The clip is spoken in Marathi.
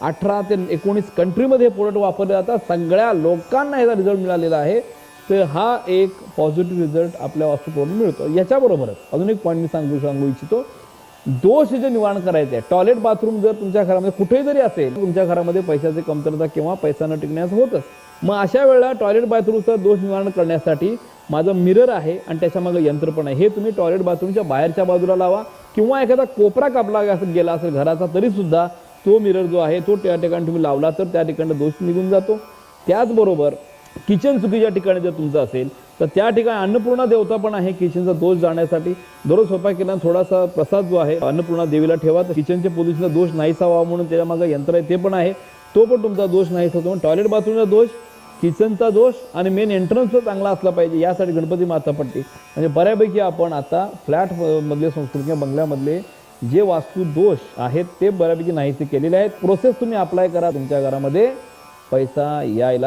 अठरा ते एकोणीस कंट्रीमध्ये हे प्रोडक्ट वापरले जातात. सगळ्या लोकांना याचा रिझल्ट मिळालेला आहे. तर हा एक पॉझिटिव्ह रिझल्ट आपल्या वास्तूकडून मिळतो. याच्याबरोबरच अजून एक पॉईंट मी सांगू सांगू इच्छितो. दोष जे निवारण करायचे आहे टॉयलेट बाथरूम जर तुमच्या घरामध्ये कुठेही जरी असेल तुमच्या घरामध्ये पैशाची कमतरता किंवा पैसा न टिकण्यास होतच. मग अशा वेळेला टॉयलेट बाथरूमचं दोष निवारण करण्यासाठी माझं मिरर आहे आणि त्याच्यामागे यंत्र पण आहे. हे तुम्ही टॉयलेट बाथरूमच्या बाहेरच्या बाजूला लावा किंवा एखादा कोपरा कापला गेला असेल घराचा तरी सुद्धा तो मिरर जो आहे तो त्या ठिकाणी तुम्ही लावला तर त्या ठिकाणी दोष निघून जातो. त्याचबरोबर किचन चुकीच्या ठिकाणी जर तुमचं असेल तर त्या ठिकाणी अन्नपूर्णा देवता पण आहे किचनचा दोष जाण्यासाठी. दररोज स्वयंपाक केला थोडासा प्रसाद जो आहे अन्नपूर्णा देवीला ठेवा. तर किचनच्या पोलिसला दोष नाहीसा व्हावा म्हणून त्याच्यामागे यंत्र आहे ते पण आहे. तो पण तुमचा दोष नाहीसा होतो. टॉयलेट बाथरूमचा दोष किचनचा दोष आणि मेन एंट्रन्स चांगला असला पाहिजे यासाठी गणपती माता पडते. म्हणजे बऱ्यापैकी आपण आता फ्लॅट मधले संस्कृती किंवा बंगल्यामधले जे वास्तू दोष आहेत ते बऱ्यापैकी नाहीसे केलेले आहेत. प्रोसेस तुम्ही अप्लाय करा तुमच्या घरामध्ये. पैसा यायला